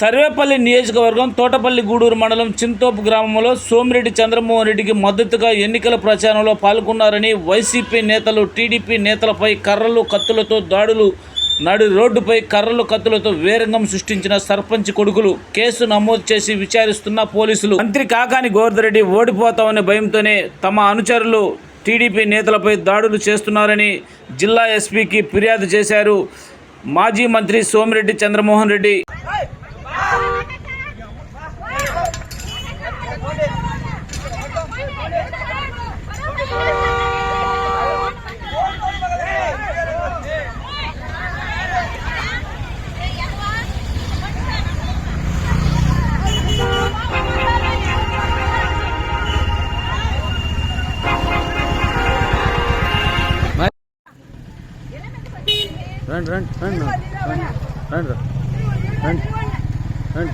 సర్వేపల్లి నియోజకవర్గం తోటపల్లి గూడూరు మండలం చింతోపు గ్రామంలో సోమిరెడ్డి చంద్రమోహన్ రెడ్డికి మద్దతుగా ఎన్నికల ప్రచారంలో పాల్గొన్నారని వైసీపీ నేతలు టీడీపీ నేతలపై కర్రలు కత్తులతో దాడులు నడి రోడ్డుపై కర్రలు కత్తులతో వేరంగం సృష్టించిన సర్పంచ్ కొడుకులు కేసు నమోదు చేసి విచారిస్తున్న పోలీసులు. మంత్రి కాకాని గోవర్ధరెడ్డి ఓడిపోతామనే భయంతోనే తమ అనుచరులు టీడీపీ నేతలపై దాడులు చేస్తున్నారని జిల్లా ఎస్పీకి ఫిర్యాదు చేశారు మాజీ మంత్రి సోమిరెడ్డి చంద్రమోహన్ రెడ్డి. రండి రండి రండి రండి రండి రండి.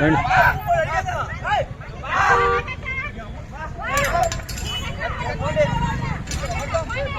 రండి.